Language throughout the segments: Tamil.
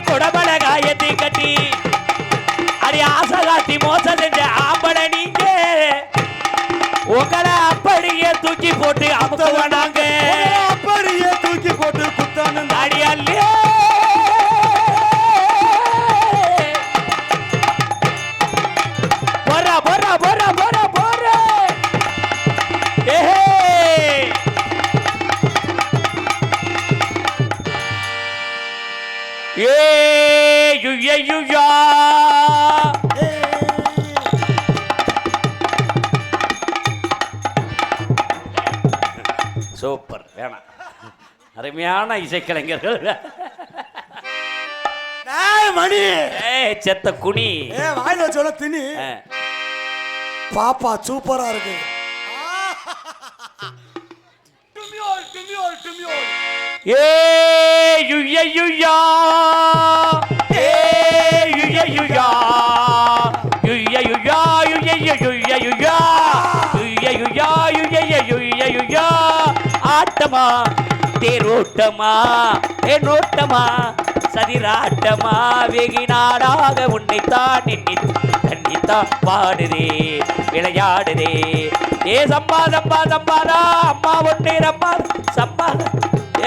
குடபல காயத்தை கட்டி அடி ஆசை மோசம் செஞ்ச ஆம்பளை நீங்க. உங்களை அப்படியே தூக்கி போட்டு அமுக்குவானாங்க அப்படியே தூக்கி போட்டு குத்தானு அடி யுய யுயா சூப்பர் வேணாம் அருமையான இசைக்கலைஞர்கள். மணி. ஏய் செத்த குனி. ஏ வாயில சொல்ல திணி. பாப்பா சூப்பரா இருக்கு. டுமியோல் டுமியோல் டுமியோல் ஏ யுய. ஆட்டமா? தேரோட்டமா? ஏ நோட்டமா சதிராட்டமா? வெகு நாடாக உன்னைத்தான் எண்ணி தண்ணித்தான் பாடுதே விளையாடுதே. ஏ சம்பா சம்பா சம்பாதா அம்மா ஒன்னே ரம்மா சம்பா.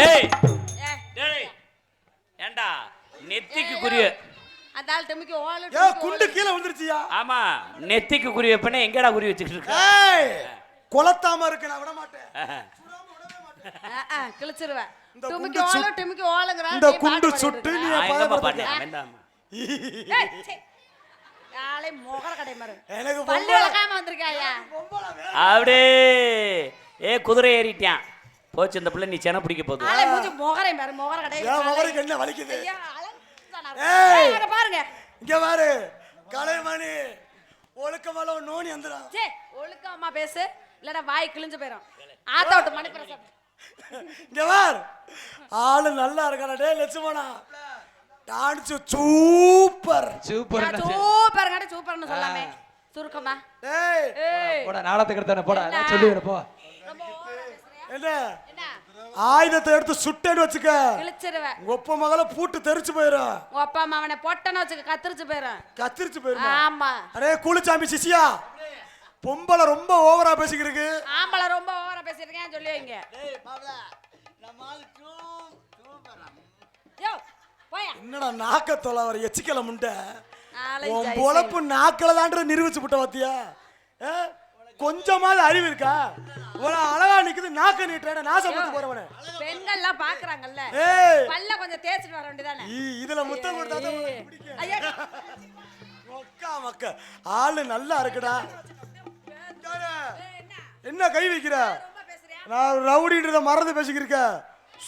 ஏய் டேய் ஏண்டா நெத்திக்கு குறி அந்த ஆள் டெமிக்கு ஓலு ஏ குண்டு கீழே ஆமா நெத்திக்கு குறி வைப்பனே எங்கடா குறி வச்சுக்கிட்டு இருக்க? கொலத்தாம இருக்கு நான் விட மாட்டேன். கிழிச்சிருவேன். டுமிக்கு ஓலு டெமிக்கு ஓலுங்கறா இந்த குண்டு சுட்டு நீ வேண்டாமா மொகர கடை மாரு எனக்கு பொம்பளை- வளர்க்காம வந்திருக்காயா அப்படியே ஏ குதிரை ஏறிட்டான். போச்சு இந்த பிள்ளை நீ சென பிடிக்க போகுது. நாளை மூஞ்சி மொகரை மாரு மொகர கடை என் மகனுக்கு என்ன வலிக்குது? ஏய். அங்க பாருங்க. இங்க பாரு. கலைமணி ஒழுக்கமால நோனி வந்துடும் சே ஒழுக்கமா பேசு. இல்லடா வாய் கிழிஞ்சு போயிடும் ஆத்தா விட்டு மணி பிரசாத் இங்க ஆளு நல்லா இருக்கடா டேய் Lakshmana. Dance super. Super super கடை சூப்பர்னு சொல்லாமே. சுருக்கமா. டேய். ஏய். போடா நாடத்துக்கு எடுத்தானே போடா. என்ன? சொல்லி போ? என்ன? ஆயுதத்தை எடுத்து சுட்டேன்னு வச்சுக்க. கிழிச்சிருவேன். உங்க ஒப்ப மகள பூட்டு தெரிச்சு போயிடும் உங்க அப்பா அம்மா அவனை பொட்டனை வச்சுக்க கத்திரிச்சு போயிடும் கத்திரிச்சு போயிருமா? ஆமா. அடே கூலிச்சாமி சிசியா. பொம்பளை ரொம்ப ஓவரா பேசிக்கிருக்கு. ஆம்பளை ரொம்ப ஓவரா பேசிருக்கேன் சொல்லி வைங்க? யோ போயா. என்னடா நாக்க தொலைவர எச்சிக்கல முண்டை? உன் பொழப்பு நாக்கில தான்ற நிரூபிச்சு விட்ட பாத்தியா? ஆ? கொஞ்சமாவது அறிவு இருக்கா? இவ்வளவு அழகா நிக்குது நாக்க நீட்டுற நாசப்பட்டு போறவனே. பெண்கள்லாம் பாக்குறாங்கல்ல. பல்ல கொஞ்சம் தேய்ச்சிட்டு வர வேண்டியதானே? இதுல முத்தம் கொடுத்தா தான் மக்க. ஆளு நல்லா இருக்குடா. என்ன? கை வைக்கிற? நான் ரவுடின்றத மறந்து பேசிக்கிருக்க.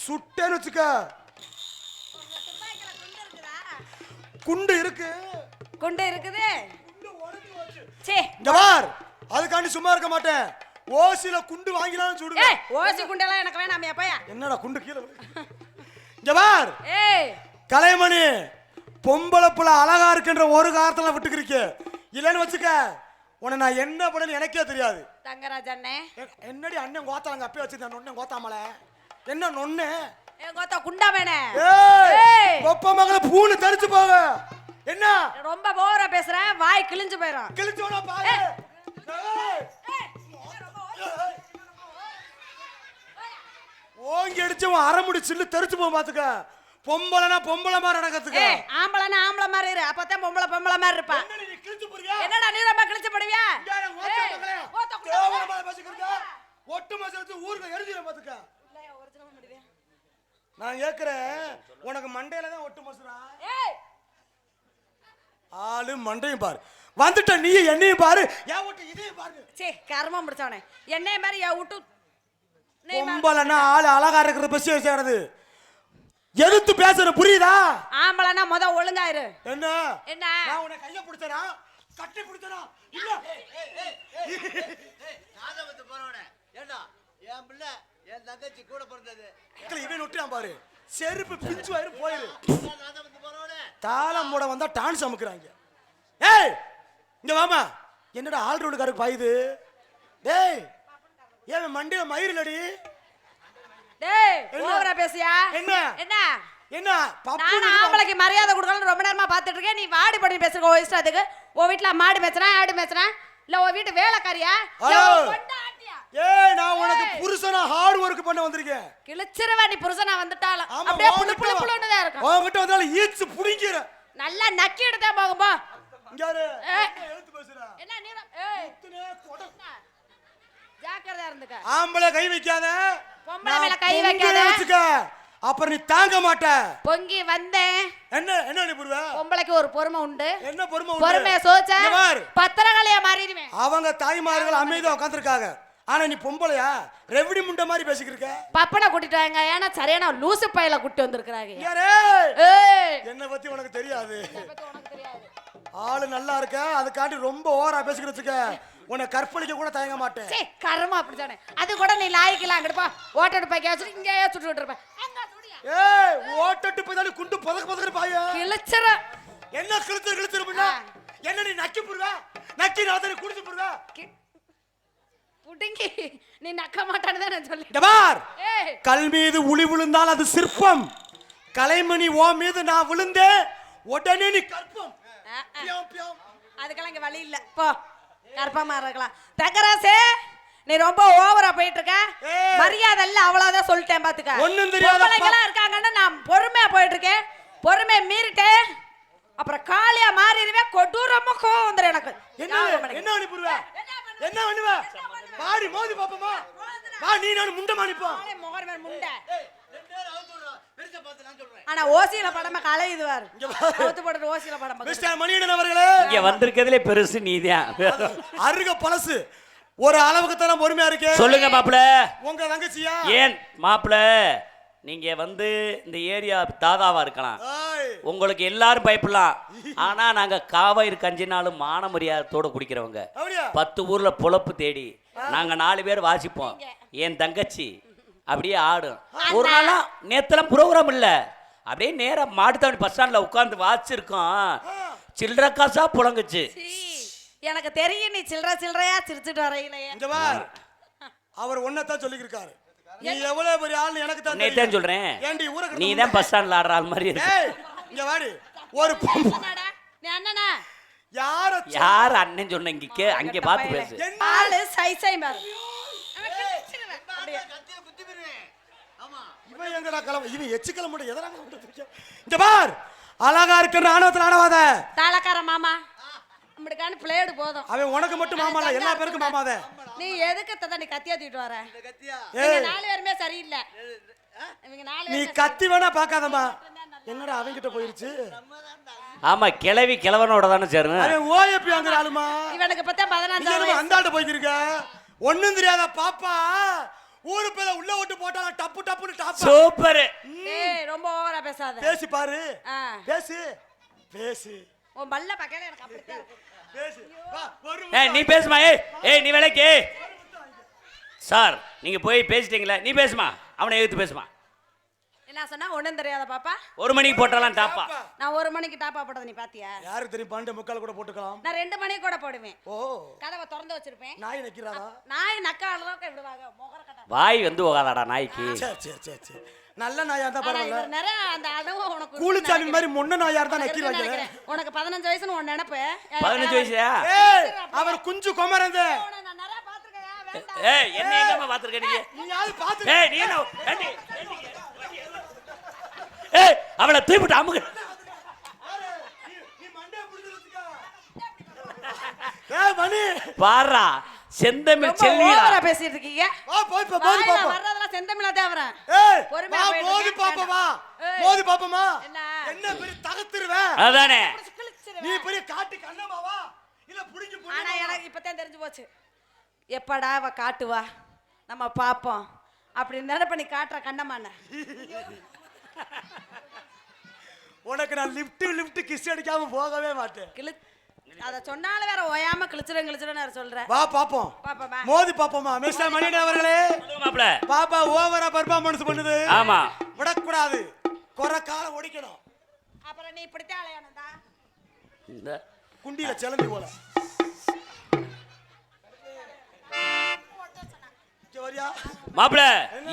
சுட்டேன்னு வச்சுக்க. குண்டு இருக்கு. குண்டு இருக்குது? பார். அதுக்காண்டி சும்மா இருக்க மாட்டேன். ஓசில குண்டு வாங்கினாலும் சுடுங்க ஏய் ஓசி குண்டெல்லாம் எனக்கு வேணாம் போயா. என்னடா குண்டு கீழே? இங்க பார். ஏய். கலைமணி பொம்பளை புள்ள அழகா இருக்குன்ற ஒரு காரணத்துல விட்டுக்கிறீங்க இல்லைன்னு வச்சுக்க. உன்னை நான் என்ன பண்ணேன்னு எனக்கே தெரியாது. தங்கராஜ் அண்ணே. என்னடி அண்ணன் கோத்தாங்க அப்பயே வச்சிருந்தேன் நொண்ணே கோத்தாமல? என்ன நொண்ணு? கோத்தா குண்டா வேணே ஏய். ஒப்ப மகள பூணு தரிச்சு போக என்ன? ரொம்ப ஓவரா பேசுற வாய் கிழிஞ்சு போயிடும் கிழிச்சோனா பாரு. ஓங்கி அடிச்சு உன் அரைமுடி சில்லு தெரிச்சு போக பாத்துக்க. பொம்பளைனா பொம்பளை மாதிரி நடக்கிறதுக்கு. ஏய் ஆம்பளைனா ஆம்பளை மாதிரி இரு. அப்பதான் பொம்பளை பொம்பளை மாதிரி இருப்பா. நீ கிழிச்சு போறியா என்னடா நீ ரொம்ப கிழிச்சு போடுவியா? ஓட்ட பேசிக்கிறீங்க. ஒட்டு வச்சு ஊருக்கு எழுதிடுறேன் பாத்துக்க. நான் கேக்குறேன். உனக்கு மண்டையில தான் ஒட்டு மசுரா? ஏய்! ஆளு மண்டையும் பாரு. வந்துட்ட நீ என்னையும் பாரு. ஏன் ஒட்டு இதையும் பாரு. சே கர்மம் முடிச்சவனே. என்னைய மாதிரி என் விட்டு பொம்பளைன்னா ஆளு அழகா இருக்கிற பஸ் செய்யறது எதிர்த்து பேசுற புரியுதா? ஆம்பளைனா முத ஒழுங்காயிரு என்ன? என்ன? நான் உன்னை கைய பிடிச்சனா? கட்டி பிடிச்சனா? இல்ல. நாதவத்து போறவனே. ஏண்டா? என் பிள்ளை என் தங்கச்சி கூட பிறந்தது. இவன் விட்டுறான் பாரு. செருப்பு பிச்சு வயிறு போயிரு. தாளம் போட வந்தா டான்ஸ் அமுக்குறாங்க. ஏய் இங்க வாமா. என்னடா ஆள் ரோடுக்காருக்கு பாயுது? டேய் ஏன் மண்டையில மயிர் இல்லடி டேய்? ஓவரா பேசியா என்ன? என்ன? என்ன? நான் ஆம்பளைக்கு மரியாதை கொடுக்கணும் ரொம்ப நேரமா பாத்துட்டு இருக்கேன். நீ வாடி பண்ணி பேசுற உன் இஷ்டத்துக்கு. உன் வீட்டுல மாடு மேய்ச்சறேன் ஆடு மேய்ச்சறேன் இல்ல உன் வீட்டு வேலைக்காரியா? ஏய் நான் உனக்கு புருஷனா ஹார்ட் ஒர்க் பண்ண வந்திருக்கேன். கிழிச்சிருவா நீ புருஷனா வந்துட்டாலும் அப்படியே புழு வா. புழுன்னு தான் இருக்கும். உன்கிட்ட வந்தாலும் ஈச்சு புடிங்கிற நல்லா நக்கி எடுத்தா போகும்போ இங்க யாரு? ஏய். என்ன எழுத்து பேசுற. என்ன நீ ஏய். இத்தனை கொடை. ஜாக்கிரதையா இருந்துக்க. ஆம்பளை கை வைக்காத. பொம்பளை மேல கை வைக்காத. வச்சுக்க. அப்புறம் நீ தாங்க மாட்ட. பொங்கி வந்தேன் என்ன என்ன நீ புடுவ? பொம்பளைக்கு ஒரு பொறுமை உண்டு. என்ன பொறுமை உண்டு? பொறுமைய சோச்ச. பத்திரகாளியா மாறிடுவேன். அவங்க தாய்மார்கள் அமைதியா உட்காந்துருக்காங்க ஆனா நீ பொம்பளையா? ரெவடி முண்டை மாதிரி பேசிக்கிட்டு இருக்க. பப்பனை கூட்டிட்டு வாங்க. ஏன்னா சரியான லூசு பையல கூட்டி வந்திருக்கிறாங்க. என்ன பத்தி உனக்கு தெரியாது. ஆளு நல்லா இருக்க. அதுக்காண்டி ரொம்ப ஓவரா பேசிக்கிட்டு வச்சுக்க உன்னை கற்பழிக்க கூட தயங்க மாட்டேன். சே கர்மா அப்படித்தானே அது கூட நீ லாய்க்கலாம் அங்கிட்டு ஓட்டடு பைக்க வச்சுட்டு இங்கே சுட்டு விட்டுருப்பேன். அங்க சுடியா ஏய் ஓட்டட்டு போய் தானே குண்டு புதக்கு புதக்கு பாய கிழிச்சிர. என்ன கிழிச்சு கிழிச்சிருப்பா என்ன நீ நக்கி போடுவ? நக்கி நான் தானே குடிச்சு போடுவ? புடுங்கி. நீ நக்க மாட்டான்னு தான் நான் சொல்லி கல் மீது உளி விழுந்தால் அது சிற்பம். கலைமணி ஓ மீது நான் விழுந்தேன். உடனே நீ கற்பம். அதுக்கெல்லாம் இங்க வழி இல்ல. போ. கர்ப்பமா இருக்கலாம். தங்கராசே நீ ரொம்ப ஓவரா போயிட்டு இருக்க. மரியாதை இல்ல அவ்வளவுதான் சொல்லிட்டேன் பாத்துக்க. ஒண்ணும் தெரியாத இருக்காங்கன்னா நான் பொறுமையா போயிட்டு இருக்கேன் பொறுமையை மீறிட்டேன் அப்புறம் காளியா மாறிடுவேன் கொடூரமா கோவம் வந்துடும் எனக்கு. என்ன. என்ன போடுவ என்ன பண்ணுவ? பாடி மோதி பாப்போமா? வா நீ நான் முண்டை மாணிப்போம் முகர் முண்டை ஏய், ரெண்டு பேரும் அவுத்து விடுறா. பெருசா பார்த்து நான் சொல்றேன் ஆனா ஓசியில படமா கலையுதுவார். அவுத்து போட்டு ஓசியில படம். மிஸ்டர் மணிகண்டன் அவர்களே. இங்க வந்திருக்கிறதுலே பெருசு நீதான் அருக பழசு. ஒரு அளவுக்கு தானே பொறுமையா இருக்கு. சொல்லுங்க மாப்பிள. உங்க தங்கச்சியா? ஏன் மாப்பிள நீங்க வந்து இந்த ஏரியா தாதாவா இருக்கலாம். உங்களுக்கு எல்லாரும் பயப்படலாம். ஆனா நாங்க காவாயிரு கஞ்சினாலும் மான மரியாதையோட குடிக்கிறவங்க பத்து ஊர்ல பொழப்பு தேடி. நாங்க நாலு பேர் வாசிப்போம். என் தங்கச்சி. அப்படியே ஆடும். ஒரு நாளா நேத்தெல்லாம் ப்ரோக்ராம் இல்ல. அப்படியே நேரா மாட்டுத்தாவணி பஸ் ஸ்டாண்ட்ல உட்காந்து வாசிச்சிருக்கோம். சில்லற காசா புழங்குச்சு. எனக்கு தெரியும் நீ சில்லற சில்லறையா சிரிச்சிட்டு வரையிலையே இங்க பார் அவர் ஒன்னதான் சொல்லிக்கிருக்காரு. நீ எவ்வளவு பெரிய ஆள் எனக்கு தான் உன்னை தான் சொல்றேன். ஏண்டி ஊரை நீ தான் பஸ் ஸ்டாண்ட்ல ஆடுற ஆள் மாதிரி இருக்கு. இங்க வாடி. ஒரு நீ அண்ணனா? யார யார் அண்ணன் சொன்ன இங்க கே அங்க பார்த்து பேசு. ஆளு சை சை பாரு அவன் கிழிச்சிருவேன். அப்படியே. கத்தியில குத்தி போயிருவேன் ஆமா இவன் எங்கடா கிளம்ப இவன் எச்சு கிளம்ப எதனா இங்க பார். அழகா இருக்கிற ஆணவத்தில் ஆடவாத. தாளக்கார மாமா. நம்மளுக்கான பிளேடு போதும். அவன் உனக்கு மட்டும் மாமால எல்லா பேருக்கும் மாமாத நீ எதுக்கு தத்தா நீ கத்தியா தூக்கிட்டு வர? இந்த கத்தியா? இவங்க ஏய். நாலு பேருமே சரியில்லை. இவங்க நாலு நீ கத்தி வேணா பாக்காதம்மா என்னடா அவன்கிட்ட போயிருச்சு? ஆமா கிளவி கிழவனோட தானே சேரும் அவன் ஓஎப்பி வாங்குற ஆளுமா இவனுக்கு பத்தா பதினஞ்சாவது அந்த ஆள்கிட்ட போய்க்கிருக்க ஒண்ணும் தெரியாத பாப்பா. ஊரு பேர உள்ள விட்டு போட்டாங்க டப்பு டப்புன்னு டாப்பா. சூப்பர். ஏய் ரொம்ப ஓவரா பேசாத. பேசி பாரு. ஆ. பேசு. பேசு. உன் பல்ல பக்கம் எனக்கு அப்படித்தான் இருக்கு. பேசு. வா, ஒரு ஏய் நீ பேசுமா? ஏய் ஏய் நீ வேலைக்கு. சார் நீங்க போய் பேசிட்டீங்களா நீ பேசுமா? அவனை எதிர்த்து பேசுமா? சொன்னா ஒண்ணும் தெரியாத பாப்பா. ஒரு மணிக்கு போட்டாலாம் டாப்பா. நான் ஒரு மணிக்கு டாப்பா போட்டது நீ பாத்தியா? யாருக்கு தெரியும் பன்னெண்டு முக்கால் கூட போட்டுக்கலாம். நான் ரெண்டு மணிக்கு கூட போடுவேன். ஓ. கதவை திறந்து வச்சிருப்பேன். நாய் நிக்கிறாரா நாய் நக்க அளவுக்கு விடுவாங்க. முகர கட்ட வாய் வந்து நாய்க்கு. சரி சரி சரி சரி நல்ல நாயா இருந்தா ஆனா பரவாயில்ல. நிறைய அந்த அனுபவம் உனக்கு கூலிச்சாமி. மாதிரி முன்ன நாயா நக்கிடுவாங்க நினைக்கிறேன். உனக்கு பதினஞ்சு வயசுன்னு உன் நினைப்பு. பதினஞ்சு வயசுயா ஏய் அவர் குஞ்சு குமரந்து. ஏய் என்ன எங்கம்மா பாத்துருக்க நீங்க? நீ யாரு பாத்து ஏய் நீ என்ன ஏய் அவளை தூக்கிட்டு அமுக்கு நீ மண்டைய புடிச்சிருச்சுக்க ஏய் மணி. பாரா செந்தமிழ் ஓவரா பேசிட்டு இருக்கீங்க. வா போய் பா மோதி வாயில பாப்போம். வர்றதெல்லாம் செந்தமிழா தேவரேன். ஏய் பொறுமையா இருக்கேன். பாப்போமா. மோதி பாப்போமா. என்ன? என்ன பெரிய தகத்துருவேன் அதானே. நீ பெரிய காட்டு கண்ணமாவா இல்ல புடிஞ்சு ஆனா புடிஞ்சு எனக்கு இப்பதான் தெரிஞ்சு போச்சு. எப்படா அவ காட்டுவா? நம்ம பாப்போம். அப்படின்னு நினைப்ப நீ காட்டுற கண்ணமான உனக்கு நான் லிஃப்ட் லிஃப்ட் கிஸ் அடிக்காம போகவே மாட்டேன். கிளி அத சொன்னாலும் வேற ஓயாம கிழிச்சிடும் கிழிச்சிடும் சொல்றேன் வா பாப்போம். பாப்பா மோதி பாப்போமா மிஸ்டர் மணியன் அவர்களே. பாப்பா ஓவரா பர்ஃபார்மன்ஸ் பண்ணுது. ஆமா. விடக்கூடாது. குறை கால ஒடிக்கணும். அப்புறம் நீ இப்படித்தான் அலையணும்டா. இந்த. குண்டியில சிலந்தி போல. இங்க வரியா மாப்பிள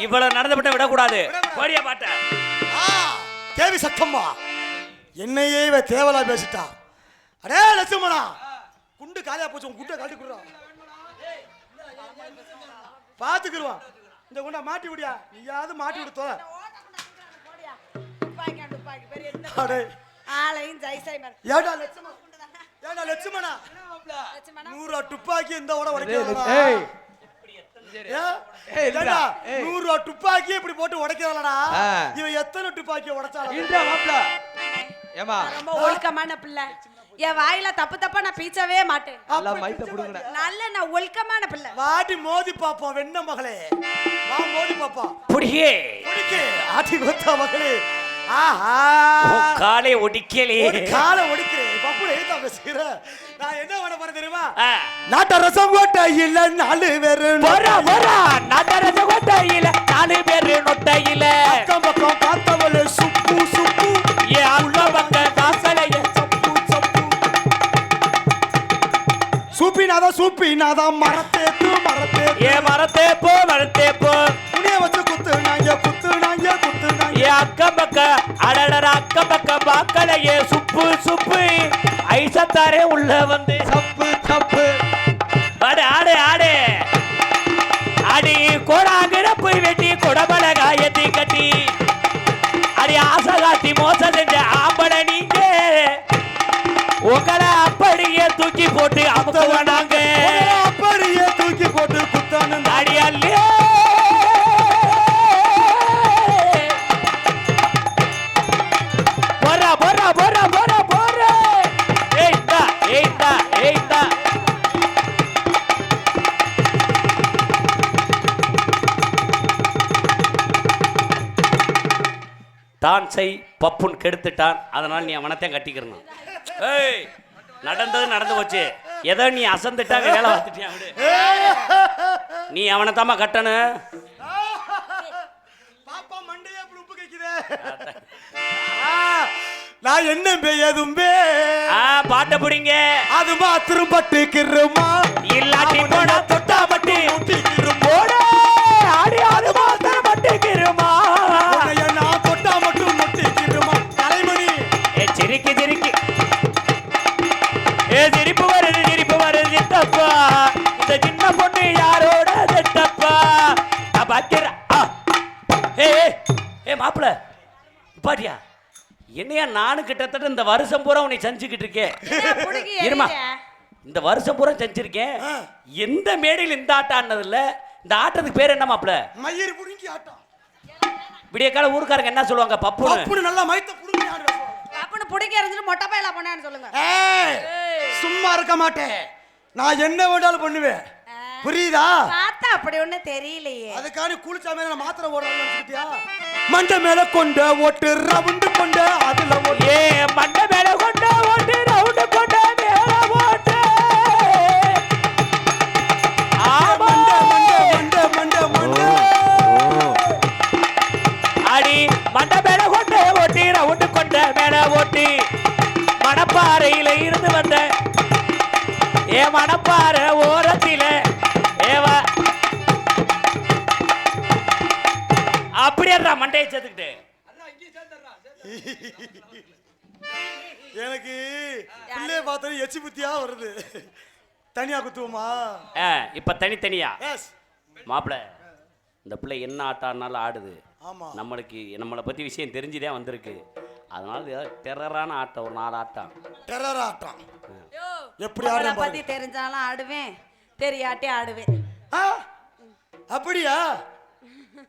இவ்வளவு நடந்துபிட்ட விடக்கூடாது. கோடியா பாட்ட. தேவி சக்கம்மா என்னையே இவ தேவலா பேசிட்டா. அடே லட்சுமணா. குண்டு காலியா போச்சு உன் குண்டை கழட்டி கொடுறா. பாத்துக்கிருவான் இந்த குண்டை மாட்டி விடியா. நீயாவது மாட்டி விடு தோல. துப்பாக்கி, துப்பாக்கி, பெரிய இந்த அடே. ஆளையும் ஜெய்சை மாதிரி. ஏடா லட்சுமணா? ஏடா லட்சுமணா? லட்சுமணா, நூறு துப்பாக்கி இந்த கூட ஏய், உடைக்கிறா ஏய் ஏய், இல்லடா, ஏய். நூறு ரூபா துப்பாக்கி இப்படி போட்டு உடைக்கிறலடா ஆ. இவன் எத்தனை துப்பாக்கி உடைச்சாலும் ஏமா. ரொம்ப ஒழுக்கமான பிள்ளை. என் வாயில தப்பு தப்பா நான் பீச்சவே மாட்டேன். நல்லா நான் ஒழுக்கமான பிள்ளை. வாடி மோதி பாப்போம் வெண்ண மகளே. வா மோதி பாப்போம். புடியே குடிக்கு ஆட்டி கொத்தா மகளே. காலை ஒடிக்கலே காலை ஒடிக்கிறேன் பப்புல எழுத்தா பேசுகிற? நான் என்ன பண்ண போறேன் தெரியுமா? நாட்ட ரசம் கோட்டையில் நாலு பேரு போறா போறா. நகரச கொட்டையில நாலு பேரு நொட்டையில. அக்கம் பக்கம் பார்த்தவளு சுப்பு சுப்பு. ஏ அங்க பக்க தாசலைய சப்பு சப்பு. சூப்பினாதா சூப்பினாதா மரத்தேத்து பாக்கலையே சுப்பு சுப்பு. ஐசத்தாரே உள்ள வந்து தப்பு தப்பு ஆடு ஆடு ஆடு. அடி கோடாங்கிற போய் வெட்டி கொடமல காயத்தி கட்டி. அடி ஆசை காட்டி மோசம் செஞ்ச ஆம்பளை நீங்க. உங்களை அப்படியே தூக்கி போட்டு உங்களை அப்படியே தூக்கி போட்டு குத்தானு அடி தான் செய் பப்புன் கெடுத்துட்டான். அதனால் நீ அவனத்தையும் கட்டிக்கிறணும். ஏய் நடந்தது நடந்து போச்சு. ஏதோ நீ அசந்துட்டாங்க வேலை பார்த்துட்டியா நீ அவனை தாமா கட்டணும் நான் என்ன பெய்யதும் பே ஆ பாட்டை பிடிங்க. அது மாத்திரம் பட்டுக்கிறோமா? இல்லாட்டி போனா தொட்டா மட்டி மாப்பிள பாட்டியா? என்னையா நானும் கிட்டத்தட்ட இந்த வருஷம் பூரா உன்னை செஞ்சுக்கிட்டு இருக்கேன். என்ன புடுங்கி இருமா? இந்த வருஷம் பூரா செஞ்சிருக்கேன் ஆ. எந்த மேடையில் இந்த ஆட்டம் ஆடினது இல்ல இந்த ஆட்டத்துக்கு பேர் என்ன மாப்பிள? மயிர் புடுங்கி ஆட்டம். விடிய கால ஊருக்காரங்க என்ன சொல்லுவாங்க? பப்புன்னு பப்புனு நல்லா மைத்த புடுங்கி ஆடுவேன் அப்பன்னு புடுங்கி எறிஞ்சிட்டு மொட்டை பையலா பண்ணான்னு சொல்லுங்க. சும்மா இருக்க மாட்டேன். நான் என்ன வேண்டாலும் பண்ணுவேன். புரியுதா? பார்த்தா அப்படி ஒண்ணு தெரியலையே. அதுக்காண்டி குளிச்சா மேல நான் மாத்திரை ஓடுறேன்னு நினைச்சுக்கிட்டியா? மண்டை மேல கொண்ட ஓட்டு ரவுண்டு கொண்ட அதுல ஓட்டு. ஏ மண்டை மேல கொண்ட ஓட்டு ரவுண்டு கொண்ட மேல ஓட்டு. மண்டை மண்டை மண்டை மண்டை மண்டை. அடி மண்டை மேல கொண்ட ஓட்டி ரவுண்டு கொண்ட மேல ஓட்டி. மணப்பாறையில இருந்து வந்த ஏ மணப்பாறை ஓரத்தில மண்டையை சேர்த்துக்கிட்டு எனக்கு பிள்ளைய பார்த்தா எச்சி புத்தியா வருது. தனியா குத்துவோமா? ஆ, இப்ப தனித்தனியா? எஸ் மாப்பிள இந்த பிள்ளை என்ன ஆட்டம் ஆடினாலும் ஆடுது. ஆமா. நம்மளுக்கு நம்மளை பத்தி விஷயம் தெரிஞ்சுதே வந்திருக்கு. அதனால ஏதாவது டெரரான ஆட்டம் ஒரு நாலு ஆட்டம். டெரர் ஆட்டம். எப்படி ஆடுறேன் பத்தி தெரிஞ்சாலும் ஆடுவேன். தெரியாட்டி ஆடுவேன். ஆ, அப்படியா?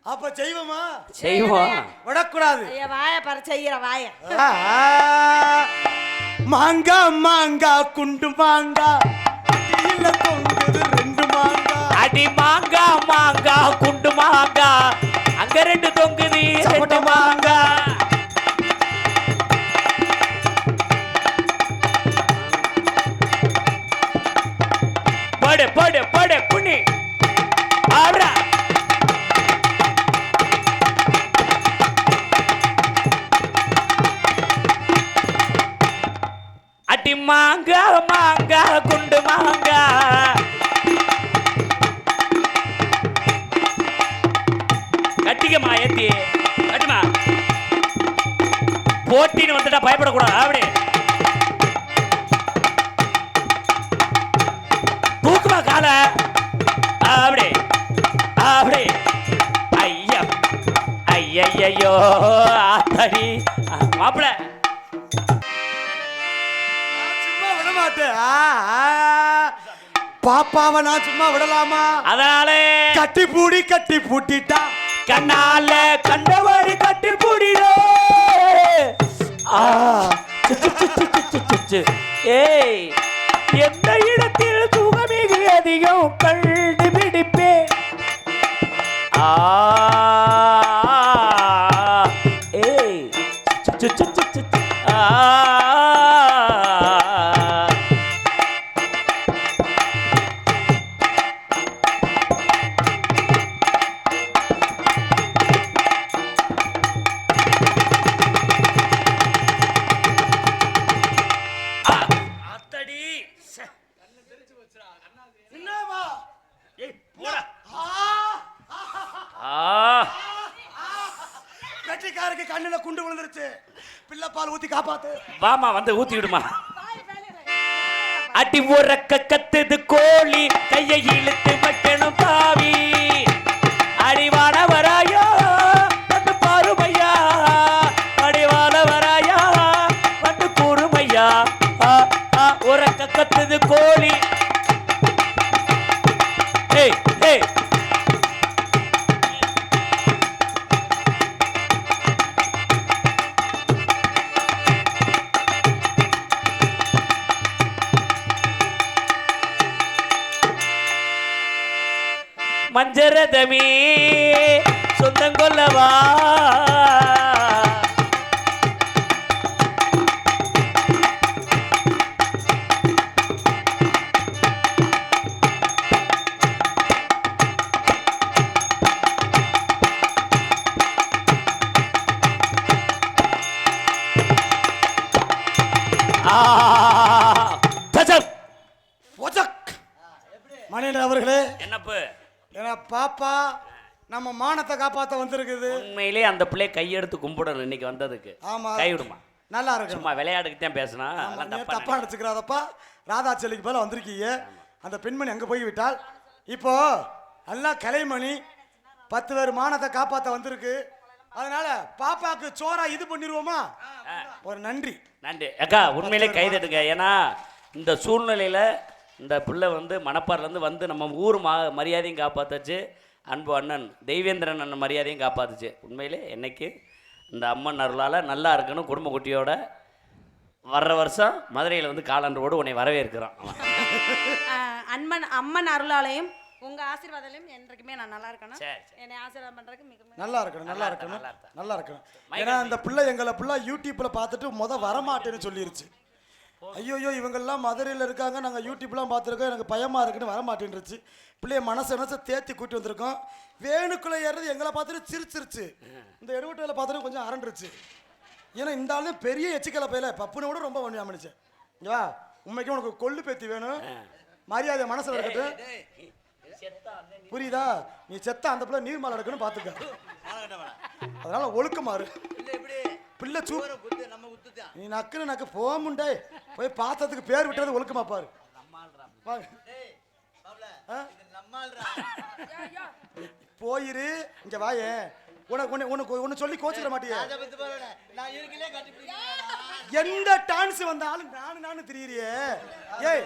அப்ப செய்வோமா? செய்வோம். விடக்கூடாது. ஐயா வாய பாரு செய்யற வாய. மாங்கா மாங்கா குண்டு மாங்கா. கீழ தொங்குது ரெண்டு மாங்கா. அடி மாங்கா மாங்கா குண்டு மாங்கா. அங்க ரெண்டு தொங்குது ரெண்டு மாங்கா. படு படு படு புண்ணி. மாங்கா குண்டு மாங்கா. கட்டிக்கம்மா ஏத்தி. கட்டுமா போட்டின்னு வந்துட்டா பயப்படக்கூடாது அப்படி தூக்குமா கால? அப்படி அப்படி ஐயா. ஐயையோ ஆத்தடி. மாப்பிள. ஆ. பாப்பாவை நான் சும்மா விடலாமா? அதனாலே கட்டி பூடி கட்டி பூட்டிட்டா. கண்ணால கண்டவாடி கட்டி பூடிடோ. ஏய் எந்த இடத்தில் சுகமிகு அதிகம்? கண்டுபிடிப்பே ஆ. வாமா வந்து ஊத்தி விடுமா அடி உறக்க கத்துது கோழி கையை இழுத்து வைக்கணும் தாவி அடிவான வராயா வந்து பாருமையா. அடிவான வராயா வந்து கூறுமையா. உறக்க கத்துது கோழி நம்ம மானத்தை காப்பாத்த வந்திருக்குது. உண்மையிலே அந்த பிள்ளை கையெடுத்து கும்பிடணும் இன்னைக்கு வந்ததுக்கு. ஆமா. கை விடுமா நல்லா இருக்கு சும்மா விளையாட்டுக்கு தான் பேசினா தப்பா தப்பா நினைச்சுக்கிறாதப்பா. ராதாச்சலிக்கு போல வந்திருக்கீங்க. அந்த பெண்மணி அங்க போய் விட்டால் இப்போ நல்லா கலைமணி பத்து பேர் மானத்தை காப்பாத்த வந்திருக்கு. அதனால பாப்பாக்கு சோறா இது பண்ணிடுவோமா? ஒரு நன்றி. நன்றி. அக்கா உண்மையிலே கைதட்டுங்க. ஏன்னா இந்த சூழ்நிலையில இந்த பிள்ளை வந்து மணப்பாறையிலேருந்து வந்து நம்ம ஊர் மா மரியாதையும் காப்பாத்துச்சு. அன்பு அண்ணன் தெய்வேந்திரன் அண்ணன் மரியாதையும் காப்பாத்துச்சு. உண்மையிலே என்னைக்கு இந்த அம்மன் அருளால் நல்லா இருக்கணும் குடும்ப குட்டியோட வர்ற வருஷம் மதுரையில் வந்து காலாண்டோடு உன்னை வரவேற்கிறோம். ஆஹ் அன்மன் அம்மன் அருளாலையும் உங்க ஆசீர்வாதலையும் என்றைக்குமே நான் நல்லா இருக்கணும். என்னை ஆசீர்வாதம் பண்றதுக்கு மிக மிக நல்லா இருக்கணும் நல்லா இருக்கணும் இருக்கா, நல்லா நல்லா இருக்கணும் ஏன்னா அந்த பிள்ளை எங்களை பிள்ளை யூடியூப்ல பார்த்துட்டு முத வரமாட்டேன்னு சொல்லிருச்சு. ஐயோயோ இவங்கெல்லாம் மதுரையில் இருக்காங்க. நாங்கள் யூடியூப்லாம் பார்த்துருக்கோம். எனக்கு பயமா இருக்குன்னு வரமாட்டேன்ருச்சு. பிள்ளைய மனசு மனசை தேத்தி கூட்டி வந்திருக்கோம். வேணுக்குள்ள ஏறது எங்களை பார்த்துட்டு சிரிச்சிருச்சு. இந்த எடுவட்டையில் பார்த்துட்டு கொஞ்சம் அரண்டுருச்சு. ஏன்னா இந்த ஆளு பெரிய எச்சிக்கலை பையில பப்புனை விட ரொம்ப பண்ணி அமைச்சேன் வா. உண்மைக்கு உனக்கு கொள்ளு பேத்தி வேணும். மரியாதை மனசுல இருக்கட்டும். புரியுதா? நீ செத்த அந்த பிள்ளை நீர் மாலை எடுக்கணும் பார்த்துக்க அதனால ஒழுக்கமாறு இல்ல இப்படி பிள்ளை சூ நீ நக்குன்னு நக்கு போக முண்டே போய் பார்த்ததுக்கு பேர் விட்டது ஒழுக்கமா பாரு. போயிரு. இங்க வாயே. உனக்கு உன்னை உனக்கு ஒன்று சொல்லி கோச்சிக்கிற மாட்டியே. எந்த டான்ஸ் வந்தாலும் நானு நானு திரியிறியே. ஏய்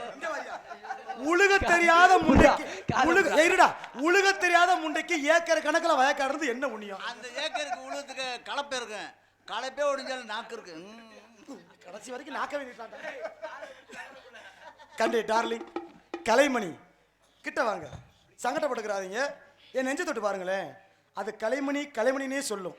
உழுக தெரியாத முண்டைக்கு உழுக ஏறுடா உழுக தெரியாத முண்டைக்கு ஏக்கர் கணக்குல வயக்காடுறது என்ன உண்ணியம்? அந்த ஏக்கருக்கு உழுவதுக்கு கலப்பை இருக்கும் கலப்பே ஒடிஞ்சாலும் நாக்கு இருக்கு. கடைசி வரைக்கும் நாக்க வேண்டிட்டாங்க கண்டே டார்லிங் கலைமணி கிட்ட வாங்க. சங்கடப்பட்டுக்கிறாதீங்க. என் நெஞ்சு தொட்டு பாருங்களேன். அது கலைமணி கலைமணினே சொல்லும்.